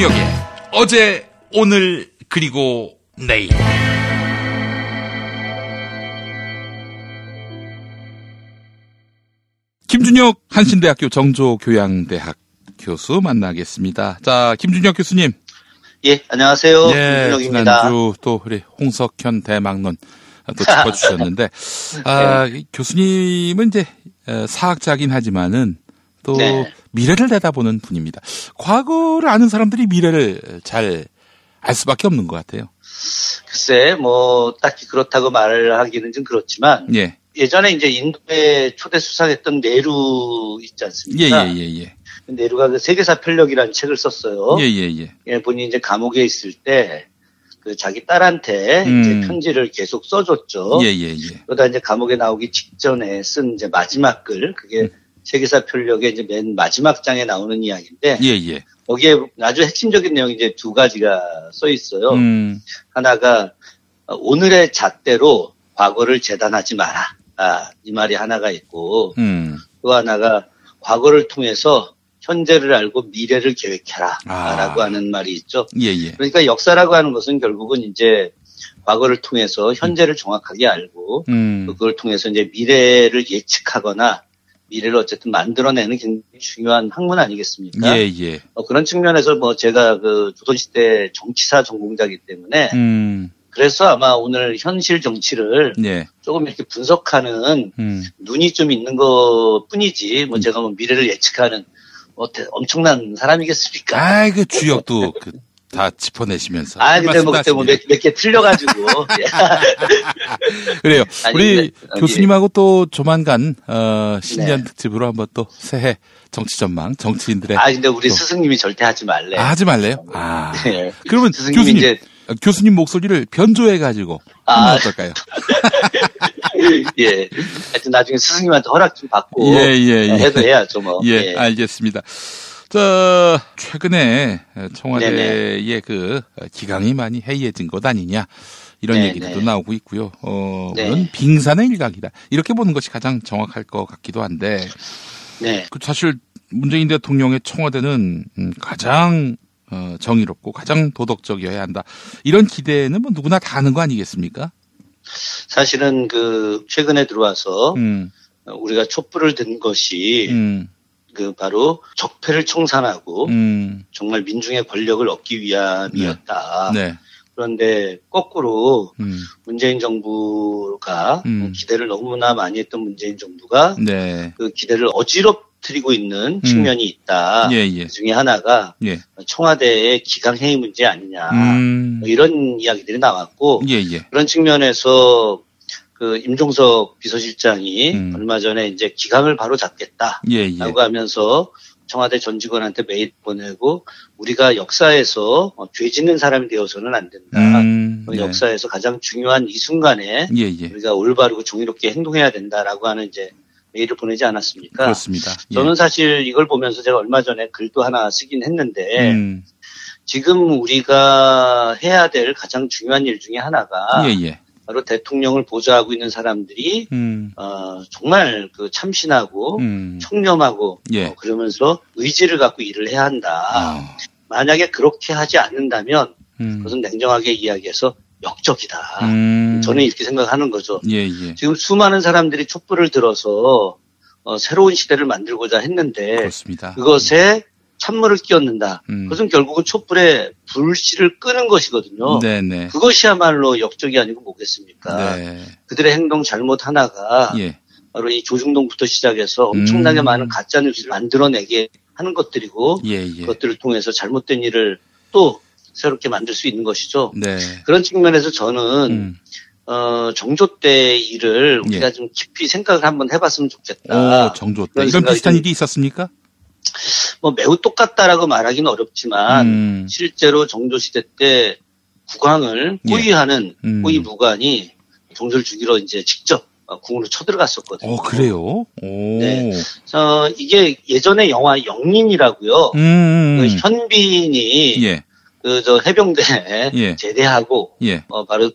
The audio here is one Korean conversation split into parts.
김준혁의 어제, 오늘, 그리고 내일. 김준혁 한신대학교 정조교양대학 교수 만나겠습니다. 자, 김준혁 교수님. 예, 안녕하세요. 예, 김준혁입니다. 지난주 또 우리 홍석현 대망론 또 짚어주셨는데, 아, 네. 교수님은 이제 어, 사학자긴 하지만은 또 네. 미래를 내다보는 분입니다. 과거를 아는 사람들이 미래를 잘 알 수밖에 없는 것 같아요. 글쎄, 뭐, 딱히 그렇다고 말을 하기는 좀 그렇지만, 예, 예전에 이제 인도에 초대 수상했던 네루 있지 예, 않습니까? 예, 예, 예, 네루가 그 세계사 편력이라는 책을 썼어요. 예, 예, 예. 예, 본인이 이제 감옥에 있을 때, 그 자기 딸한테 음. 이제 편지를 계속 써줬죠. 예, 예, 예. 그러다 이제 감옥에 나오기 직전에 쓴 이제 마지막 글, 그게 음. 세계사 편력의 이제 맨 마지막 장에 나오는 이야기인데, 예, 예. 거기에 아주 핵심적인 내용이 이제 두 가지가 써 있어요. 음, 하나가 어, 오늘의 잣대로 과거를 재단하지 마라. 아, 이 말이 하나가 있고 음, 또 하나가 과거를 통해서 현재를 알고 미래를 계획해라. 아. 라고 하는 말이 있죠. 예, 예. 그러니까 역사라고 하는 것은 결국은 이제 과거를 통해서 현재를 정확하게 알고 음, 그걸 통해서 이제 미래를 예측하거나 미래를 어쨌든 만들어내는 굉장히 중요한 학문 아니겠습니까? 예, 예. 어, 그런 측면에서 뭐 제가 그 조선시대 정치사 전공자이기 때문에 음, 그래서 아마 오늘 현실 정치를 예, 조금 이렇게 분석하는 음, 눈이 좀 있는 것 뿐이지, 뭐 제가 뭐 미래를 예측하는 뭐 대- 엄청난 사람이겠습니까? 아이, 그 주역도 그, 다 짚어내시면서. 아, 근데 뭐 그때 뭐몇개 틀려가지고. 예. 그래요. 아니, 우리 근데, 어, 교수님하고 또 조만간, 어, 신년 네. 특집으로 한번 또 새해 정치 전망, 정치인들의. 아, 근데 우리 또- 스승님이 절대 하지 말래. 아, 하지 말래요? 아. 네. 그러면 교수님, 이제- 어, 교수님 목소리를 변조해가지고. 아. 어떨까요? 예. 하여튼 나중에 스승님한테 허락 좀 받고. 예, 예, 예. 해도 해야죠, 뭐. 예, 알겠습니다. 저, 최근에 청와대의 네네. 그 기강이 많이 해이해진 것 아니냐. 이런 네네. 얘기들도 나오고 있고요. 어, 네. 그건 빙산의 일각이다. 이렇게 보는 것이 가장 정확할 것 같기도 한데, 네. 그 사실 문재인 대통령의 청와대는 음, 가장 어, 정의롭고 가장 도덕적이어야 한다. 이런 기대는 뭐 누구나 다 하는 거 아니겠습니까? 사실은 그, 최근에 들어와서 음, 우리가 촛불을 든 것이 음, 그 바로 적폐를 청산하고 음, 정말 민중의 권력을 얻기 위함이었다. 네, 그런데 거꾸로 음, 문재인 정부가 음. 기대를 너무나 많이 했던 문재인 정부가 네, 그 기대를 어지럽히고 있는 측면이 있다. 예, 예, 그 중에 하나가 예, 청와대의 기강회의 문제 아니냐. 음, 뭐 이런 이야기들이 나왔고 예, 예, 그런 측면에서 그 임종석 비서실장이 음. 얼마 전에 이제 기강을 바로 잡겠다. 예, 예, 라고 하면서 청와대 전 직원한테 메일 보내고 우리가 역사에서 어, 죄 짓는 사람이 되어서는 안 된다. 음, 어, 네. 역사에서 가장 중요한 이 순간에 예, 예, 우리가 올바르고 정의롭게 행동해야 된다라고 하는 이제 메일을 보내지 않았습니까? 그렇습니다. 예. 저는 사실 이걸 보면서 제가 얼마 전에 글도 하나 쓰긴 했는데 음, 지금 우리가 해야 될 가장 중요한 일 중에 하나가 예, 예, 바로 대통령을 보좌하고 있는 사람들이 음, 어, 정말 그 참신하고 음, 청렴하고 예. 어, 그러면서 의지를 갖고 일을 해야 한다. 아, 만약에 그렇게 하지 않는다면 음, 그것은 냉정하게 이야기해서 역적이다. 음, 저는 이렇게 생각하는 거죠. 예, 예, 지금 수많은 사람들이 촛불을 들어서 어, 새로운 시대를 만들고자 했는데 그렇습니다. 그것에 찬물을 끼얹는다. 음. 그것은 결국은 촛불의 불씨를 끄는 것이거든요. 네, 네, 그것이야말로 역적이 아니고 뭐겠습니까? 네, 그들의 행동 잘못 하나가 예, 바로 이 조중동부터 시작해서 엄청나게 음. 많은 가짜 뉴스를 만들어내게 하는 것들이고 예, 예, 그것들을 통해서 잘못된 일을 또 새롭게 만들 수 있는 것이죠. 네, 그런 측면에서 저는 음, 어, 정조 때 일을 예. 우리가 좀 깊이 생각을 한번 해봤으면 좋겠다. 오, 정조 때 이런 비슷한 좀- 일이 있었습니까? 뭐 매우 똑같다라고 말하기는 어렵지만 음, 실제로 정조 시대 때 국왕을 예. 호위하는 음. 호위 무관이 정조를 죽이러 이제 직접 어, 궁으로 쳐들어갔었거든요. 어, 그래요? 오. 네. 어, 이게 예전에 영화 영린이라고요. 음, 음, 그 음. 현빈이 예, 그저 해병대 예. 제대하고 예. 어, 바로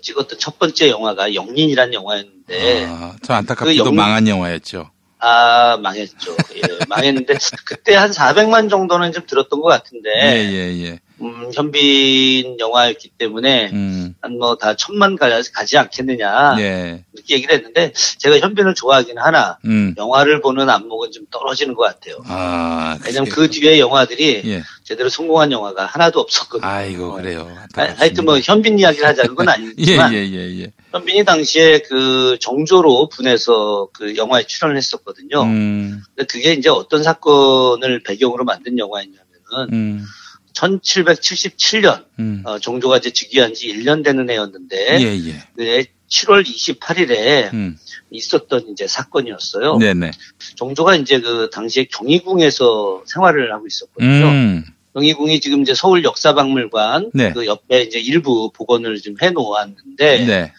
찍었던 첫 번째 영화가 영린이라는 영화였는데 아, 저 안타깝게도 그 영- 망한 영화였죠. 아, 망했죠. 예, 망했는데, 그때 한 400만 정도는 좀 들었던 것 같은데, 예, 예, 예. 음, 현빈 영화였기 때문에, 음. 한뭐다 천만 가, 가지 않겠느냐, 예. 이렇게 얘기를 했는데, 제가 현빈을 좋아하긴 하나, 음. 영화를 보는 안목은 좀 떨어지는 것 같아요. 아, 왜냐면. 그 뒤에 영화들이 예. 제대로 성공한 영화가 하나도 없었거든요. 아이고, 그래요. 하- 하여튼 뭐 현빈 이야기를 하자는 건 예, 아니지만, 예, 예, 예. 현빈이 당시에 그 정조로 분해서 그 영화에 출연을 했었거든요. 음, 근데 그게 이제 어떤 사건을 배경으로 만든 영화였냐면은 음, 1777년 음. 어, 정조가 이제 즉위한 지 1년 되는 해였는데 예, 예. 그게 7월 28일에 음. 있었던 이제 사건이었어요. 네네. 정조가 이제 그 당시에 경희궁에서 생활을 하고 있었거든요. 음, 경희궁이 지금 이제 서울 역사박물관 네. 그 옆에 이제 일부 복원을 좀 해놓았는데 네.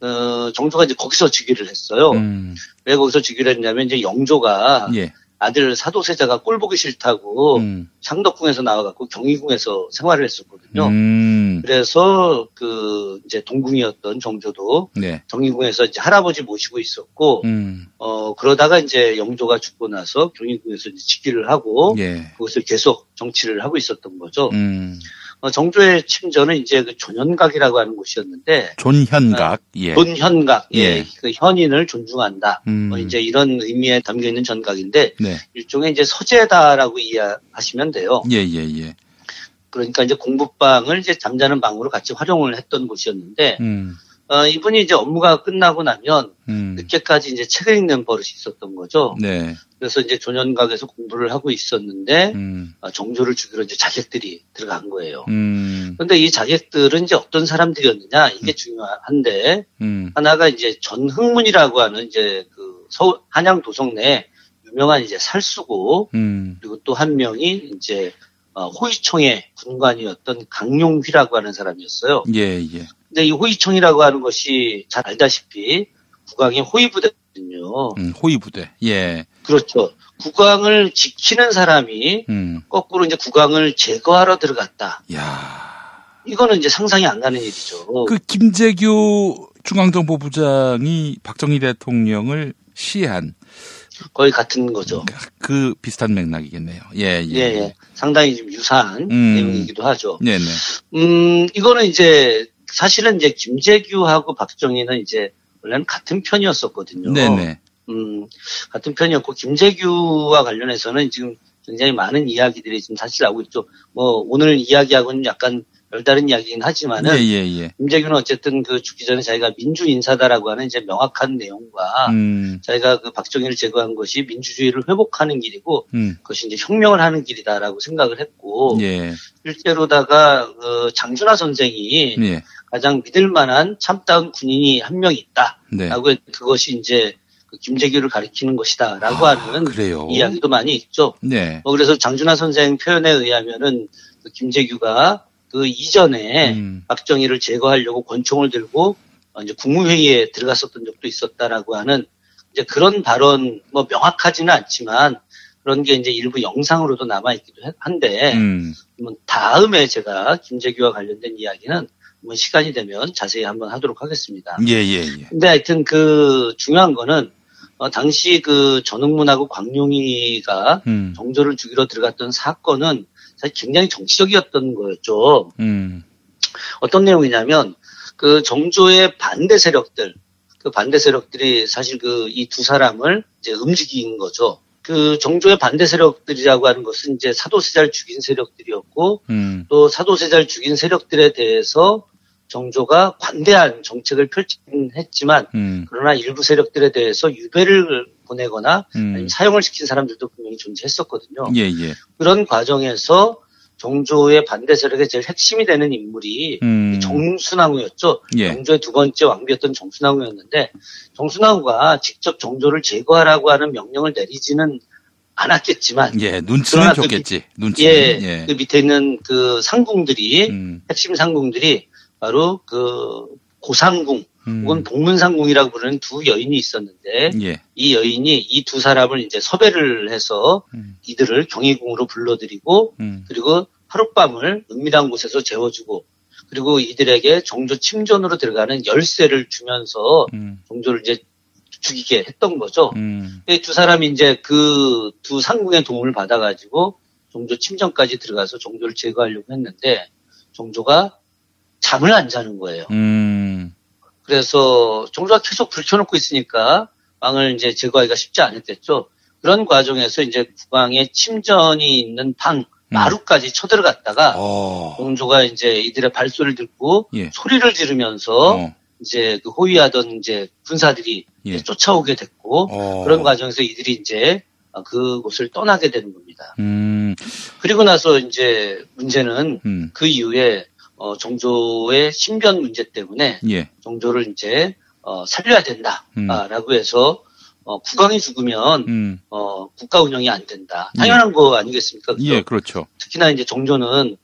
어, 정조가 이제 거기서 즉위를 했어요. 음, 왜 거기서 즉위를 했냐면 이제 영조가 예. 아들 사도세자가 꼴 보기 싫다고 음, 창덕궁에서 나와갖고 경희궁에서 생활을 했었거든요. 음, 그래서 그 이제 동궁이었던 정조도 네. 경희궁에서 이제 할아버지 모시고 있었고 음, 어 그러다가 이제 영조가 죽고 나서 경희궁에서 이제 직위를 하고 예. 그것을 계속 정치를 하고 있었던 거죠. 음, 어, 정조의 침전은 이제 그 존현각이라고 하는 곳이었는데 존현각. 예. 존현각, 예, 예. 그 현인을 존중한다. 음, 뭐 이제 이런 의미에 담겨 있는 전각인데 네. 일종의 이제 서재다라고 이해하시면 돼요. 예, 예, 예. 그러니까 이제 공부방을 이제 잠자는 방으로 같이 활용을 했던 곳이었는데 음, 어, 이분이 이제 업무가 끝나고 나면 음, 늦게까지 이제 책을 읽는 버릇이 있었던 거죠. 네. 그래서 이제 조년각에서 공부를 하고 있었는데 음, 어, 정조를 죽이러 이제 자객들이 들어간 거예요. 음, 그런데 이 자객들은 이제 어떤 사람들이었느냐 이게 중요한데 음, 하나가 이제 전흥문이라고 하는 이제 그 서울 한양 도성 내 유명한 이제 살수고 음, 그리고 또 한 명이 이제 어, 호위청의 군관이었던 강용휘라고 하는 사람이었어요. 예, 예. 근데 이 호위청이라고 하는 것이 잘 알다시피 국왕의 호위부대거든요. 음, 호위부대. 예. 그렇죠. 국왕을 지키는 사람이 음, 거꾸로 이제 국왕을 제거하러 들어갔다. 야. 이거는 이제 상상이 안 가는 일이죠. 그 김재규 중앙정보부장이 박정희 대통령을 시해한 거의 같은 거죠. 그 비슷한 맥락이겠네요. 예, 예. 예, 예. 상당히 좀 유사한 음. 내용이기도 하죠. 네, 네. 음, 이거는 이제 사실은 이제 김재규하고 박정희는 이제 원래는 같은 편이었었거든요. 네, 네. 음, 같은 편이었고 김재규와 관련해서는 지금 굉장히 많은 이야기들이 지금 사실 나오고 있죠. 뭐 오늘 이야기하고는 약간 별다른 이야기긴 하지만은 예, 예, 예. 김재규는 어쨌든 그 죽기 전에 자기가 민주 인사다라고 하는 이제 명확한 내용과 음, 자기가 그 박정희를 제거한 것이 민주주의를 회복하는 길이고 음, 그것이 이제 혁명을 하는 길이다라고 생각을 했고 예, 실제로다가 어, 장준하 선생이 예. 가장 믿을 만한 참다운 군인이 한명 네. 있다 라고 했- 그것이 이제 그 김재규를 가리키는 것이다라고 아, 하는 그래요. 이야기도 많이 있죠. 네. 뭐 그래서 장준하 선생 표현에 의하면은 그 김재규가 그 이전에 음, 박정희를 제거하려고 권총을 들고 어, 이제 국무회의에 들어갔었던 적도 있었다라고 하는 이제 그런 발언 뭐 명확하지는 않지만 그런 게 이제 일부 영상으로도 남아 있기도 해- 한데 음, 뭐 다음에 제가 김재규와 관련된 이야기는 뭐 시간이 되면 자세히 한번 하도록 하겠습니다. 예, 예, 예. 근데 하여튼 그 중요한 거는 어, 당시 그 전흥문하고 광룡이가 음, 정조를 죽이러 들어갔던 사건은 사실 굉장히 정치적이었던 거였죠. 음, 어떤 내용이냐면 그 정조의 반대 세력들, 그 반대 세력들이 사실 그 이 두 사람을 이제 움직인 거죠. 그 정조의 반대 세력들이라고 하는 것은 이제 사도세자를 죽인 세력들이었고 음, 또 사도세자를 죽인 세력들에 대해서 정조가 관대한 정책을 펼치긴 했지만 음, 그러나 일부 세력들에 대해서 유배를 보내거나 음. 사형을 시킨 사람들도 분명히 존재했었거든요. 예, 예. 그런 과정에서 정조의 반대 세력의 제일 핵심이 되는 인물이 음, 정순왕후였죠. 예. 정조의 두 번째 왕비였던 정순왕후였는데 정순왕후가 직접 정조를 제거하라고 하는 명령을 내리지는 않았겠지만 예, 눈치는 그 줬겠지. 눈치는. 예, 예. 그 밑에 있는 그 상궁들이 음, 핵심 상궁들이 바로 그 고상궁 음, 혹은 복문상궁이라고 부르는 두 여인이 있었는데 예. 이 여인이 이 두 사람을 이제 섭외를 해서 음, 이들을 경희궁으로 불러들이고 음, 그리고 하룻밤을 은밀한 곳에서 재워주고 그리고 이들에게 정조 침전으로 들어가는 열쇠를 주면서 음, 정조를 이제 죽이게 했던 거죠. 음. 이두 사람이 이제 그 두 상궁의 도움을 받아가지고 종조 침전까지 들어가서 종조를 제거하려고 했는데 종조가 잠을 안 자는 거예요. 음. 그래서 종조가 계속 불켜놓고 있으니까 왕을 이제 제거하기가 쉽지 않았겠죠. 그런 과정에서 이제 국왕의 침전이 있는 방 마루까지 쳐들어갔다가 어. 종조가 이제 이들의 발소리를 듣고 예. 소리를 지르면서 어. 이제 그 호위하던 이제 군사들이 예. 쫓아오게 됐고 어. 그런 과정에서 이들이 이제 그곳을 떠나게 되는 겁니다. 음. 그리고 그리고 나서 이제 문제는 음. 그 이후에 어, 종조의 신변 문제 때문에 예. 종조를 이제 어, 살려야 된다라고 음. 해서 어, 국왕이 죽으면 음. 어, 국가 운영이 안 된다. 당연한 거 아니겠습니까? 그죠? 예, 그렇죠. 특히나 이제 종조는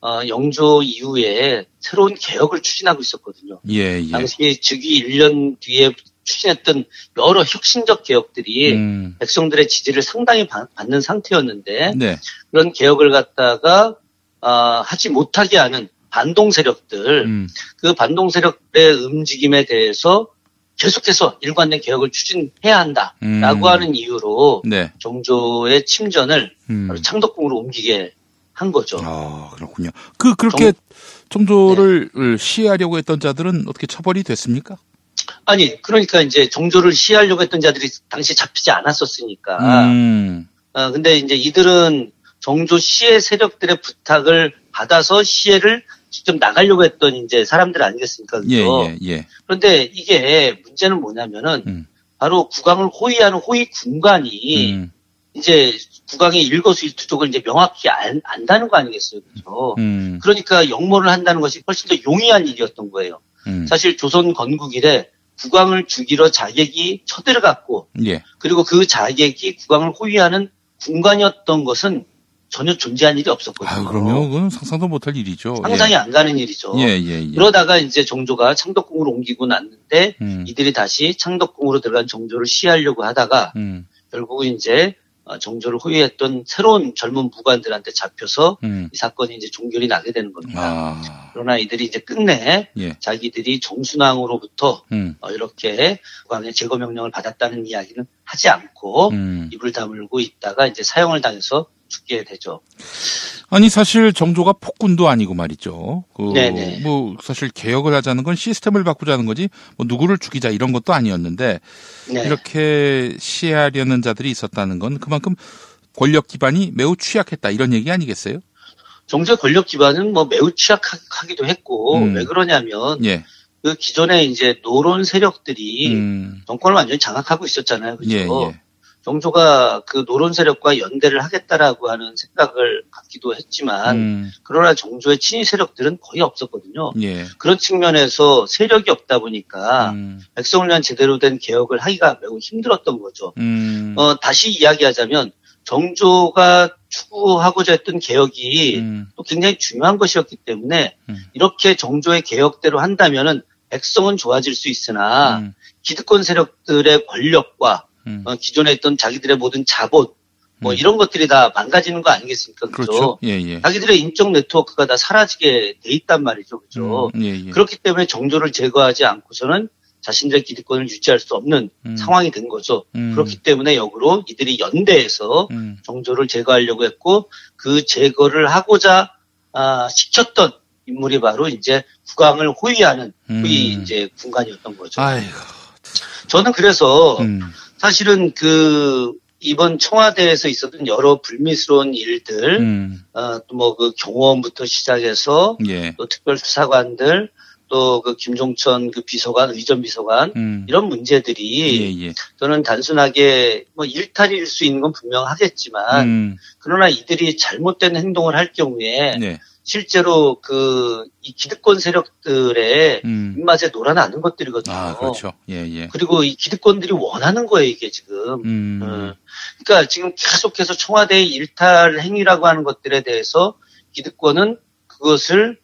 어, 영조 이후에 새로운 개혁을 추진하고 있었거든요. 예, 예. 당시 즉위 1년 뒤에 추진했던 여러 혁신적 개혁들이 음. 백성들의 지지를 상당히 받- 받는 상태였는데 네. 그런 개혁을 갖다가 아, 하지 못하게 하는 반동 세력들 음. 그 반동 세력의 움직임에 대해서 계속해서 일관된 개혁을 추진해야 한다라고 음. 하는 이유로 네. 종조의 침전을 음. 바로 창덕궁으로 옮기게 한 거죠. 아, 그렇군요. 그 그렇게 정조를 시해하려고 했던 자들은 어떻게 처벌이 됐습니까? 아니 그러니까 이제 종조를 시해하려고 했던 자들이 당시 잡히지 않았었으니까 음. 어, 근데 이제 이들은 정조 시해 세력들의 부탁을 받아서 시해를 직접 나가려고 했던 이제 사람들 아니겠습니까? 예? 예, 예. 그런데 이게 문제는 뭐냐면은 음. 바로 국왕을 호위하는 호위 군관이 음. 이제 국왕의 일거수일투족을 이제 명확히 안, 안다는 거 아니겠어요? 그죠? 음. 그러니까 역모를 한다는 것이 훨씬 더 용이한 일이었던 거예요. 음. 사실 조선 건국 이래 국왕을 죽이러 자객이 쳐들어갔고 예. 그리고 그 자객이 국왕을 호위하는 군관이었던 것은 전혀 존재한 일이 없었거든요. 아유, 그럼요. 그건 상상도 못할 일이죠. 상상이 안 가는 일이죠. 예, 예, 예. 그러다가 이제 정조가 창덕궁으로 옮기고 났는데 음. 이들이 다시 창덕궁으로 들어간 정조를 시해하려고 하다가 음. 결국은 이제 어, 정조를 호위했던 새로운 젊은 무관들한테 잡혀서 음. 이 사건이 이제 종결이 나게 되는 겁니다. 아. 그러나 이들이 이제 끝내 예. 자기들이 정순왕으로부터 음. 어, 이렇게 국왕의 제거 명령을 받았다는 이야기는 하지 않고 음. 입을 다물고 있다가 이제 사형을 당해서 죽게 되죠. 아니 사실 정조가 폭군도 아니고 말이죠. 그. 뭐 사실 개혁을 하자는 건 시스템을 바꾸자는 거지 뭐 누구를 죽이자 이런 것도 아니었는데 네. 이렇게 시해하려는 자들이 있었다는 건 그만큼 권력 기반이 매우 취약했다 이런 얘기 아니겠어요? 정조의 권력 기반은 뭐 매우 취약하기도 했고 음. 왜 그러냐면 예. 그 기존에 이제 노론 세력들이 음. 정권을 완전히 장악하고 있었잖아요. 그죠? 예, 예. 정조가 그 노론 세력과 연대를 하겠다라고 하는 생각을 갖기도 했지만 음. 그러나 정조의 친위 세력들은 거의 없었거든요. 예. 그런 측면에서 세력이 없다 보니까 음. 백성을 위한 제대로 된 개혁을 하기가 매우 힘들었던 거죠. 음. 어, 다시 이야기하자면 정조가 추구하고자 했던 개혁이 음. 또 굉장히 중요한 것이었기 때문에 음. 이렇게 정조의 개혁대로 한다면은 백성은 좋아질 수 있으나 음. 기득권 세력들의 권력과 음. 어, 기존에 있던 자기들의 모든 자본 뭐 음. 이런 것들이 다 망가지는 거 아니겠습니까? 그죠? 그렇죠. 예, 예. 자기들의 인적 네트워크가 다 사라지게 돼 있단 말이죠. 그죠? 음, 예, 예. 그렇기 때문에 정조를 제거하지 않고서는 자신들의 기득권을 유지할 수 없는 음. 상황이 된 거죠. 음. 그렇기 때문에 역으로 이들이 연대해서 음. 정조를 제거하려고 했고 그 제거를 하고자 아, 시켰던 인물이 바로 이제 국왕을 호위하는 호위 음. 이제 군관이었던 거죠. 아이고. 저는 그래서 음. 사실은 그 이번 청와대에서 있었던 여러 불미스러운 일들, 음. 어, 또뭐 그 경호원부터 시작해서 예. 또 특별수사관들, 또 그 김종천 그 비서관, 의전 비서관 음. 이런 문제들이 예, 예. 저는 단순하게 뭐 일탈일 수 있는 건 분명하겠지만 음. 그러나 이들이 잘못된 행동을 할 경우에 네. 실제로 그 이 기득권 세력들의 음. 입맛에 놀아나는 것들이거든요. 아, 그렇죠. 예, 예. 그리고 이 기득권들이 원하는 거예요, 이게 지금. 음. 음. 그러니까 지금 계속해서 청와대의 일탈 행위라고 하는 것들에 대해서 기득권은 그것을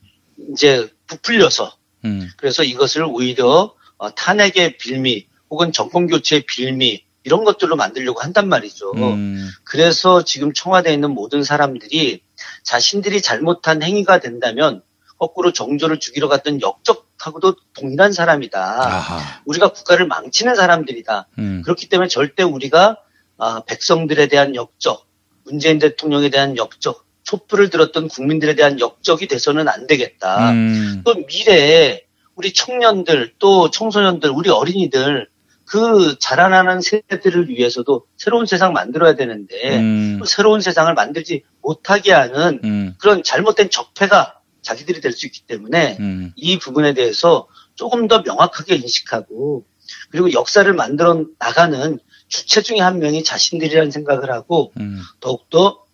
이제 부풀려서 음. 그래서 이것을 오히려 어, 탄핵의 빌미 혹은 정권 교체의 빌미 이런 것들로 만들려고 한단 말이죠. 음. 그래서 지금 청와대에 있는 모든 사람들이 자신들이 잘못한 행위가 된다면 거꾸로 정조를 죽이러 갔던 역적하고도 동일한 사람이다. 아하. 우리가 국가를 망치는 사람들이다. 음. 그렇기 때문에 절대 우리가 아, 백성들에 대한 역적, 문재인 대통령에 대한 역적, 촛불을 들었던 국민들에 대한 역적이 돼서는 안 되겠다. 음. 또 미래에 우리 청년들, 또 청소년들, 우리 어린이들 그 자라나는 세대들을 위해서도 새로운 세상 만들어야 되는데 음. 또 새로운 세상을 만들지 못하게 하는 음. 그런 잘못된 적폐가 자기들이 될 수 있기 때문에 음. 이 부분에 대해서 조금 더 명확하게 인식하고 그리고 역사를 만들어 나가는 주체 중에 한 명이 자신들이라는 생각을 하고 음. 더욱더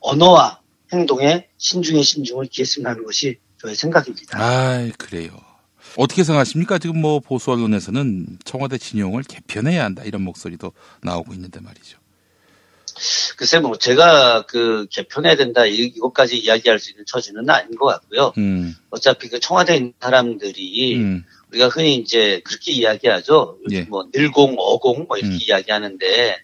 언어와 행동에 신중에 신중을 기했으면 하는 것이 저의 생각입니다. 아, 그래요. 어떻게 생각하십니까? 지금 뭐 보수 언론에서는 청와대 진영을 개편해야 한다 이런 목소리도 나오고 있는데 말이죠. 글쎄 뭐 제가 그 개편해야 된다 이- 이것까지 이야기할 수 있는 처지는 아닌 것 같고요. 음. 어차피 그 청와대에 있는 사람들이 음. 우리가 흔히 이제 그렇게 이야기하죠. 예. 뭐 늘공, 어공 뭐 이렇게 음. 이야기하는데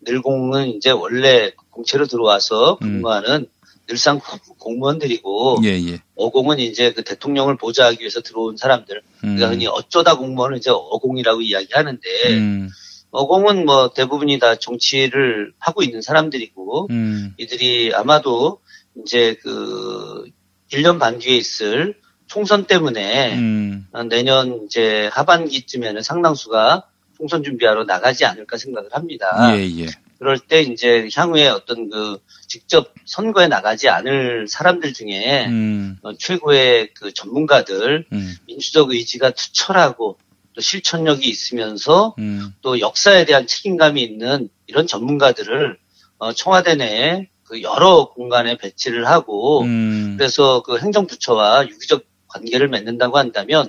늘공은 이제 원래 공채로 들어와서 음. 근무하는 늘상 구- 공무원들이고 예, 예. 어공은 이제 그 대통령을 보좌하기 위해서 들어온 사람들. 음. 우리가 흔히 어쩌다 공무원을 이제 어공이라고 이야기하는데 음. 어공은 뭐 대부분이 다 정치를 하고 있는 사람들이고 음. 이들이 아마도 이제 그 1년 반 뒤에 있을 총선 때문에 음. 내년 이제 하반기쯤에는 상당수가 총선 준비하러 나가지 않을까 생각을 합니다. 예, 예. 그럴 때 이제 향후에 어떤 그 직접 선거에 나가지 않을 사람들 중에 음. 어, 최고의 그 전문가들 음. 민주적 의지가 투철하고 또 실천력이 있으면서 음. 또 역사에 대한 책임감이 있는 이런 전문가들을 어, 청와대 내에 그 여러 공간에 배치를 하고 음. 그래서 그 행정부처와 유기적 관계를 맺는다고 한다면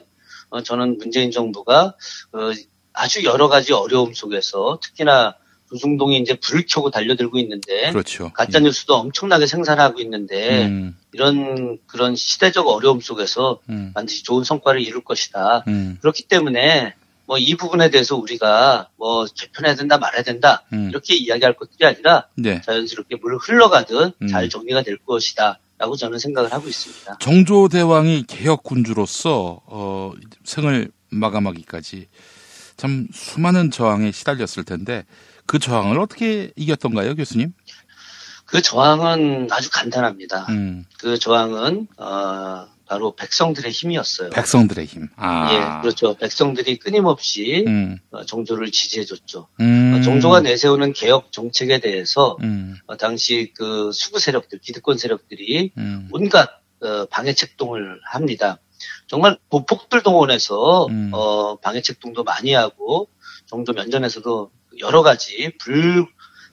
어, 저는 문재인 정부가 어, 아주 여러 가지 어려움 속에서 특히나 조중동이 이제 불을 켜고 달려들고 있는데 그렇죠. 가짜 뉴스도 엄청나게 생산하고 있는데 예. 음. 이런 그런 시대적 어려움 속에서 음. 반드시 좋은 성과를 이룰 것이다. 음. 그렇기 때문에 뭐 이 부분에 대해서 우리가 뭐 개편해야 된다 말해야 된다 음. 이렇게 이야기할 것들이 아니라 네. 자연스럽게 물 흘러가듯 음. 잘 정리가 될 것이다. 라고 저는 생각을 하고 있습니다. 정조 대왕이 개혁 군주로서 어, 생을 마감하기까지 참 수많은 저항에 시달렸을 텐데 그 저항을 어떻게 이겼던가요, 교수님? 그 저항은 아주 간단합니다. 음, 그 저항은 어, 바로 백성들의 힘이었어요. 백성들의 힘. 아, 예, 그렇죠. 백성들이 끊임없이 음, 어, 정조를 지지해줬죠. 음, 어, 정조가 내세우는 개혁 정책에 대해서 음, 어, 당시 그 수구 세력들, 기득권 세력들이 음, 온갖 어, 방해 책동을 합니다. 정말 보폭들 동원해서 음. 어, 방해 책동도 많이 하고 정조 면전에서도 여러 가지 불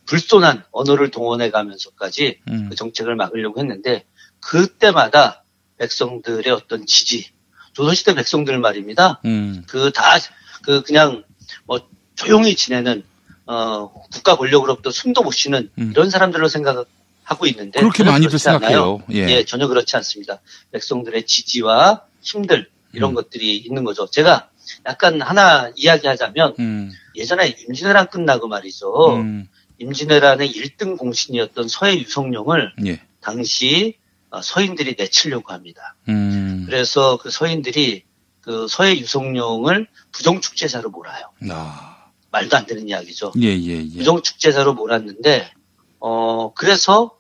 불손한 언어를 동원해 가면서까지 음, 그 정책을 막으려고 했는데 그때마다 백성들의 어떤 지지 조선시대 백성들 말입니다. 음, 그 다 그 그냥 뭐 조용히 지내는 어 국가 권력으로부터 숨도 못 쉬는 음. 이런 사람들로 생각하고 있는데 그렇게 많이들. 생각해요. 예. 예, 전혀 그렇지 않습니다. 백성들의 지지와 힘들 이런 음. 것들이 있는 거죠. 제가 약간 하나 이야기하자면 음, 예전에 임진왜란 끝나고 말이죠. 음, 임진왜란의 1등 공신이었던 서해 유성룡을 예, 당시 어, 서인들이 내치려고 합니다. 음, 그래서 그 서인들이 그 서해 유성룡을 부정축제사로 몰아요. 아, 말도 안 되는 이야기죠. 예, 예, 예. 부정축제사로 몰았는데 어 그래서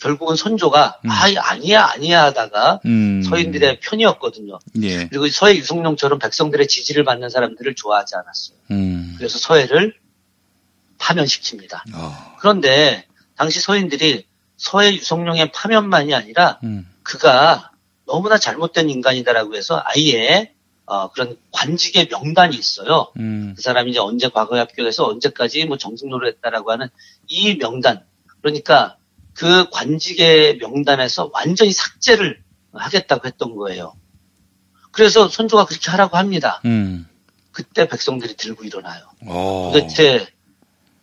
결국은 선조가 음. 아 아니야 아니야 하다가 음, 서인들의 편이었거든요. 예, 그리고 서해 유성룡처럼 백성들의 지지를 받는 사람들을 좋아하지 않았어요. 음, 그래서 서해를 파면시킵니다. 아, 그런데 당시 서인들이 서해 유성룡의 파면만이 아니라 음, 그가 너무나 잘못된 인간이다라고 해서 아예 어, 그런 관직의 명단이 있어요. 음, 그 사람이 이제 언제 과거에 합격해서 언제까지 뭐 정승노를 했다라고 하는 이 명단. 그러니까 그 관직의 명단에서 완전히 삭제를 하겠다고 했던 거예요. 그래서 선조가 그렇게 하라고 합니다. 음, 그때 백성들이 들고 일어나요. 어, 도대체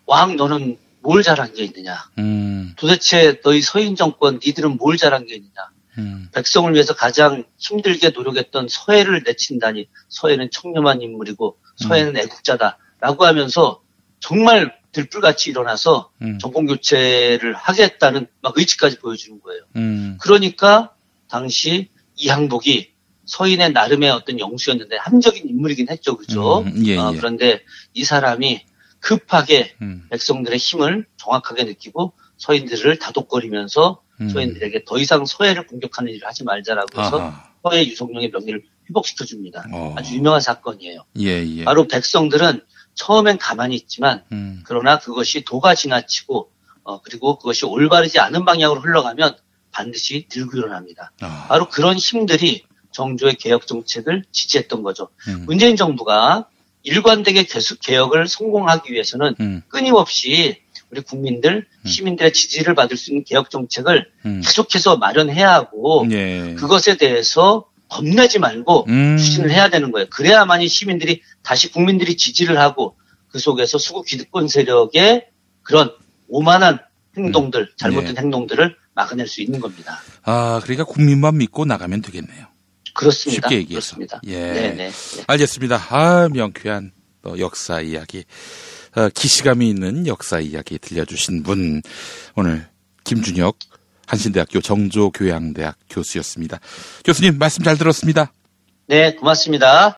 왕 너는 뭘 잘한 게 있느냐? 음, 도대체 너희 서인 정권 니들은 뭘 잘한 게 있느냐? 음, 백성을 위해서 가장 힘들게 노력했던 서해를 내친다니 서해는 청렴한 인물이고 서해는 애국자다라고 하면서 정말 들불같이 일어나서 음, 정권 교체를 하겠다는 막 의지까지 보여주는 거예요. 음, 그러니까 당시 이항복이 서인의 나름의 어떤 영수였는데 함적인 인물이긴 했죠, 그죠? 음, 예, 어, 예. 그런데 이 사람이 급하게 음, 백성들의 힘을 정확하게 느끼고 서인들을 다독거리면서 음. 서인들에게 더 이상 서해를 공격하는 일을 하지 말자라고 해서 아하. 서해 유성룡의 명예를 회복시켜 줍니다. 어. 아주 유명한 사건이에요. 예, 예. 바로 백성들은 처음엔 가만히 있지만 음, 그러나 그것이 도가 지나치고 어, 그리고 그것이 올바르지 않은 방향으로 흘러가면 반드시 들고 일어납니다. 아, 바로 그런 힘들이 정조의 개혁 정책을 지지했던 거죠. 음, 문재인 정부가 일관되게 계속 개혁을 성공하기 위해서는 음, 끊임없이 우리 국민들, 음. 시민들의 지지를 받을 수 있는 개혁 정책을 음. 계속해서 마련해야 하고 예. 그것에 대해서 겁내지 말고 음. 추진을 해야 되는 거예요. 그래야만이 시민들이 다시 국민들이 지지를 하고 그 속에서 수구 기득권 세력의 그런 오만한 행동들, 잘못된 예. 행동들을 막아낼 수 있는 겁니다. 아, 그러니까 국민만 믿고 나가면 되겠네요. 그렇습니다. 쉽게 얘기해서. 그렇습니다. 예. 네네. 네. 알겠습니다. 아, 명쾌한 또 역사 이야기, 어, 기시감이 있는 역사 이야기 들려주신 분, 오늘 김준혁 한신대학교 정조교양대학 교수였습니다. 교수님 말씀 잘 들었습니다. 네, 고맙습니다.